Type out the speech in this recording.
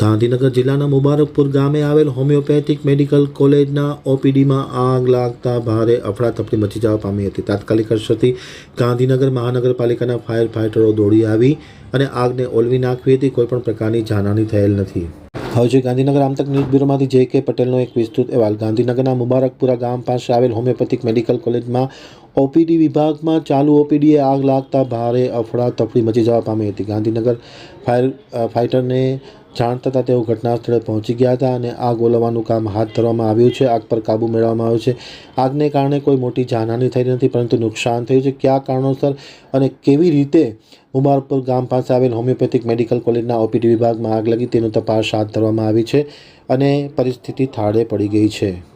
ગાંધીનગર જિલ્લાના મુબારકપુર ગામે આવેલ હોમિયોપેથિક મેડિકલ કોલેજના ઓપીડીમાં આગ લાગતા ભારે અફડાતફડી મચી જવા પામી હતી. તાત્કાલિક અસરથી ગાંધીનગર મહાનગરપાલિકાના ફાયર ફાઇટરો દોડી આવી અને આગને ઓલવી નાખવી હતી. કોઈપણ પ્રકારની જાનહાની થયેલ નથી. હવે છે ગાંધીનગર આમતક ન્યૂઝ બ્યુરોમાંથી જે કે પટેલનો એક વિસ્તૃત અહેવાલ. ગાંધીનગરના મુબારકપુરા ગામ પાસે આવેલ હોમિયોપેથિક મેડિકલ કોલેજમાં ઓપીડી વિભાગમાં ચાલુ ઓપીડીએ આગ લાગતા ભારે અફડાતફડી મચી જવા પામી હતી. ગાંધીનગર ફાયર ફાઇટરને જાણ થતાં તેઓ ઘટના સ્થળે પહોંચી ગયા હતા અને આગ ઓલવવાનું કામ હાથ ધરવામાં આવ્યું છે. આગ પર કાબૂ મેળવવામાં આવ્યો છે. આગને કારણે કોઈ મોટી જાનહાની થઈ નથી, પરંતુ નુકસાન થયું છે. કયા કારણોસર અને કેવી રીતે ઉમારપુર ગામ પાસે આવેલ હોમિયોપેથિક મેડિકલ કોલેજના ઓપીડી વિભાગમાં આગ લાગી તેનો તપાસ હાથ ધરવામાં આવી છે અને પરિસ્થિતિ થાળે પડી ગઈ છે.